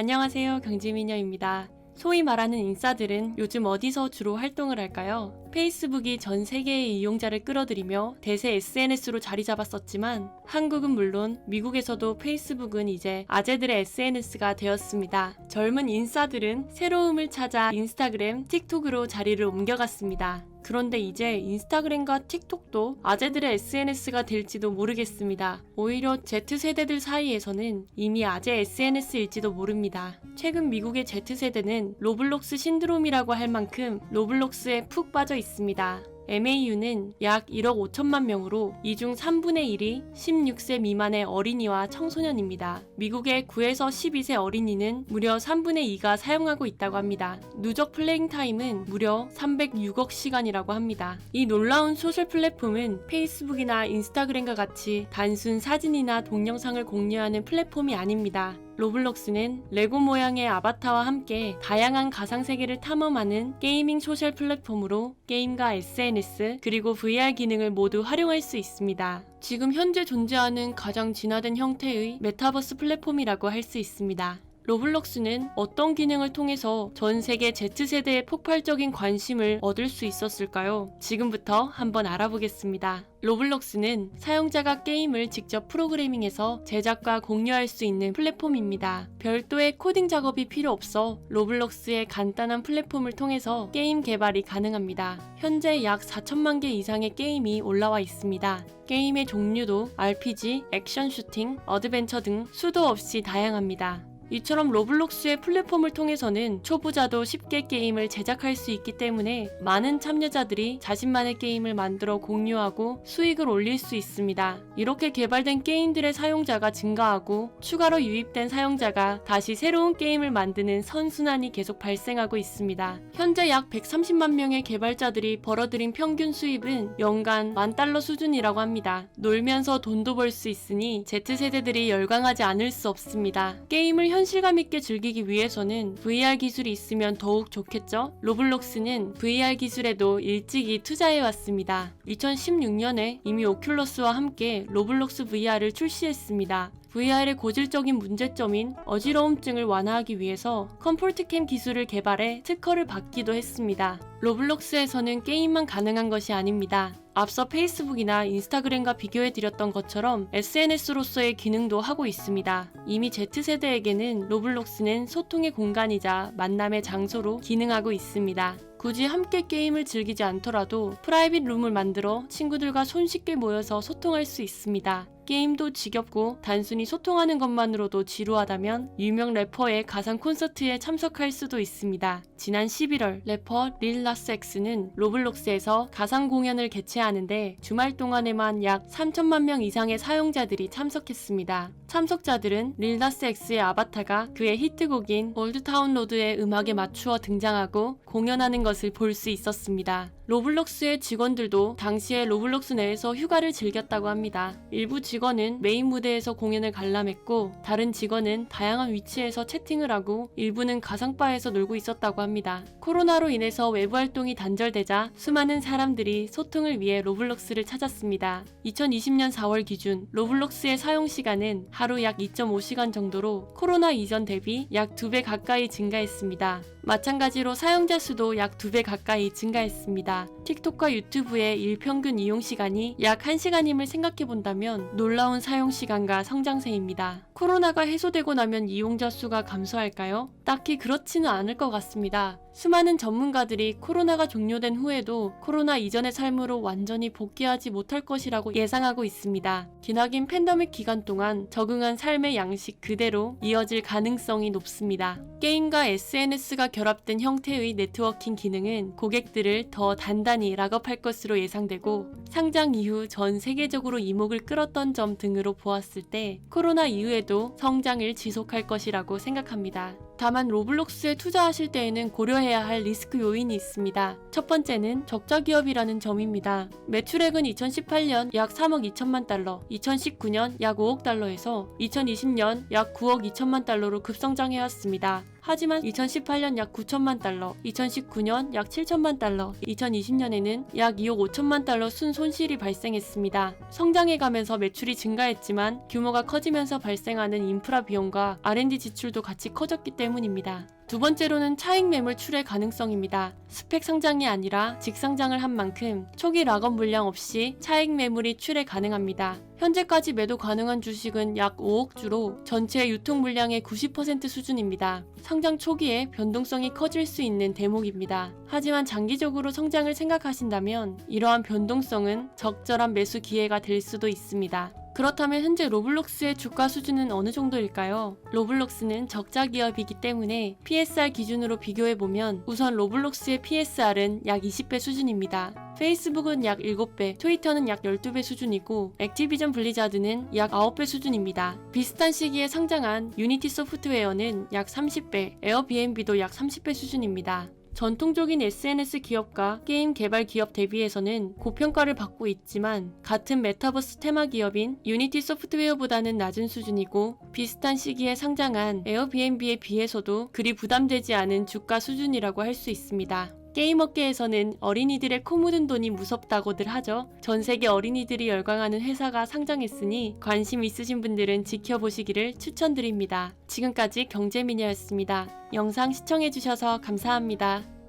안녕하세요. 경지미녀입니다. 소위 말하는 인싸들은 요즘 어디서 주로 활동을 할까요? 페이스북이 전 세계의 이용자를 끌어들이며 대세 SNS로 자리 잡았었지만 한국은 물론 미국에서도 페이스북은 이제 아재들의 SNS가 되었습니다. 젊은 인싸들은 새로움을 찾아 인스타그램, 틱톡으로 자리를 옮겨갔습니다. 그런데 이제 인스타그램과 틱톡도 아재들의 SNS가 될지도 모르겠습니다. 오히려 Z세대들 사이에서는 이미 아재 SNS일지도 모릅니다. 최근 미국의 Z세대는 로블록스 신드롬이라고 할 만큼 로블록스에 푹 빠져 있습니다. MAU는 약 1억 5천만 명으로 이 중 3분의 1이 16세 미만의 어린이와 청소년입니다. 미국의 9에서 12세 어린이는 무려 3분의 2가 사용하고 있다고 합니다. 누적 플레잉 타임은 무려 306억 시간이라고 합니다. 이 놀라운 소셜 플랫폼은 페이스북이나 인스타그램과 같이 단순 사진이나 동영상을 공유하는 플랫폼이 아닙니다. 로블록스는 레고 모양의 아바타와 함께 다양한 가상세계를 탐험하는 게이밍 소셜 플랫폼으로 게임과 SNS 그리고 VR 기능을 모두 활용할 수 있습니다. 지금 현재 존재하는 가장 진화된 형태의 메타버스 플랫폼이라고 할 수 있습니다. 로블록스는 어떤 기능을 통해서 전 세계 Z세대의 폭발적인 관심을 얻을 수 있었을까요? 지금부터 한번 알아보겠습니다. 로블록스는 사용자가 게임을 직접 프로그래밍해서 제작과 공유할 수 있는 플랫폼입니다. 별도의 코딩 작업이 필요 없어 로블록스의 간단한 플랫폼을 통해서 게임 개발이 가능합니다. 현재 약 4천만 개 이상의 게임이 올라와 있습니다. 게임의 종류도 RPG, 액션 슈팅, 어드벤처 등 수도 없이 다양합니다. 이처럼 로블록스의 플랫폼을 통해서는 초보자도 쉽게 게임을 제작할 수 있기 때문에 많은 참여자들이 자신만의 게임을 만들어 공유하고 수익을 올릴 수 있습니다. 이렇게 개발된 게임들의 사용자가 증가하고 추가로 유입된 사용자가 다시 새로운 게임을 만드는 선순환이 계속 발생하고 있습니다. 현재 약 130만 명의 개발자들이 벌어들인 평균 수입은 연간 만 달러 수준이라고 합니다. 놀면서 돈도 벌 수 있으니 Z세대들이 열광하지 않을 수 없습니다. 게임을 현 실감 있게 즐기기 위해서는 VR 기술이 있으면 더욱 좋겠죠? 로블록스는 VR 기술에도 일찍이 투자해 왔습니다. 2016년에 이미 오큘러스와 함께 로블록스 VR을 출시했습니다. VR의 고질적인 문제점인 어지러움증을 완화하기 위해서 컴포트캠 기술을 개발해 특허를 받기도 했습니다. 로블록스에서는 게임만 가능한 것이 아닙니다. 앞서 페이스북이나 인스타그램과 비교해드렸던 것처럼 SNS로서의 기능도 하고 있습니다. 이미 Z세대에게는 로블록스는 소통의 공간이자 만남의 장소로 기능하고 있습니다. 굳이 함께 게임을 즐기지 않더라도 프라이빗 룸을 만들어 친구들과 손쉽게 모여서 소통할 수 있습니다. 게임도 지겹고 단순히 소통하는 것만으로도 지루하다면 유명 래퍼의 가상 콘서트에 참석할 수도 있습니다. 지난 11월 래퍼 릴라스엑스는 로블록스에서 가상 공연을 개최하는데 주말 동안에만 약 3천만 명 이상의 사용자들이 참석했습니다. 참석자들은 릴라스엑스의 아바타가 그의 히트곡인 올드타운 로드의 음악에 맞추어 등장하고 공연하는 것을 볼 수 있었습니다. 로블록스의 직원들도 당시에 로블록스 내에서 휴가를 즐겼다고 합니다. 일부 직원은 메인 무대에서 공연을 관람했고 다른 직원은 다양한 위치에서 채팅을 하고 일부는 가상바에서 놀고 있었다고 합니다. 코로나로 인해서 외부 활동이 단절되자 수많은 사람들이 소통을 위해 로블록스를 찾았습니다. 2020년 4월 기준 로블록스의 사용 시간은 하루 약 2.5시간 정도로 코로나 이전 대비 약 2배 가까이 증가했습니다. 마찬가지로 사용자 수도 약 2배 가까이 증가했습니다. 틱톡과 유튜브의 일평균 이용 시간이 약 1시간임을 생각해 본다면 놀라운 사용 시간과 성장세입니다. 코로나가 해소되고 나면 이용자 수가 감소할까요? 딱히 그렇지는 않을 것 같습니다. 수많은 전문가들이 코로나가 종료된 후에도 코로나 이전의 삶으로 완전히 복귀하지 못할 것이라고 예상하고 있습니다. 기나긴 팬데믹 기간 동안 적응한 삶의 양식 그대로 이어질 가능성이 높습니다. 게임과 SNS가 결합된 형태의 네트워킹 기능 은 고객들을 더 단단히 락업할 것으로 예상되고 상장 이후 전 세계적으로 이목을 끌었던 점 등으로 보았을 때 코로나 이후에도 성장을 지속할 것이라고 생각합니다. 다만 로블록스에 투자하실 때에는 고려해야 할 리스크 요인이 있습니다. 첫 번째는 적자 기업이라는 점입니다. 매출액은 2018년 약 3억 2천만 달러, 2019년 약 5억 달러에서 2020년 약 9억 2천만 달러로 급성장해왔습니다. 하지만 2018년 약 9천만 달러, 2019년 약 7천만 달러, 2020년에는 약 2억 5천만 달러 순 손실이 발생했습니다. 성장해가면서 매출이 증가했지만 규모가 커지면서 발생하는 인프라 비용과 R&D 지출도 같이 커졌기 때문입니다. 두 번째로는 차익 매물 출회 가능성입니다. 스펙 상장이 아니라 직상장을 한 만큼 초기 락업 물량 없이 차익 매물이 출회 가능합니다. 현재까지 매도 가능한 주식은 약 5억 주로 전체 유통 물량의 90% 수준입니다. 성장 초기에 변동성이 커질 수 있는 대목입니다. 하지만 장기적으로 성장을 생각하신다면 이러한 변동성은 적절한 매수 기회가 될 수도 있습니다. 그렇다면 현재 로블록스의 주가 수준은 어느 정도일까요? 로블록스는 적자 기업이기 때문에 PSR 기준으로 비교해보면 우선 로블록스의 PSR은 약 20배 수준입니다. 페이스북은 약 7배, 트위터는 약 12배 수준이고 액티비전 블리자드는 약 9배 수준입니다. 비슷한 시기에 상장한 유니티 소프트웨어는 약 30배, 에어비앤비도 약 30배 수준입니다. 전통적인 SNS 기업과 게임 개발 기업 대비해서는 고평가를 받고 있지만 같은 메타버스 테마 기업인 유니티 소프트웨어보다는 낮은 수준이고 비슷한 시기에 상장한 에어비앤비에 비해서도 그리 부담되지 않은 주가 수준이라고 할 수 있습니다. 게임업계에서는 어린이들의 코 묻은 돈이 무섭다고들 하죠. 전 세계 어린이들이 열광하는 회사가 상장했으니 관심 있으신 분들은 지켜보시기를 추천드립니다. 지금까지 경제미녀였습니다. 영상 시청해주셔서 감사합니다.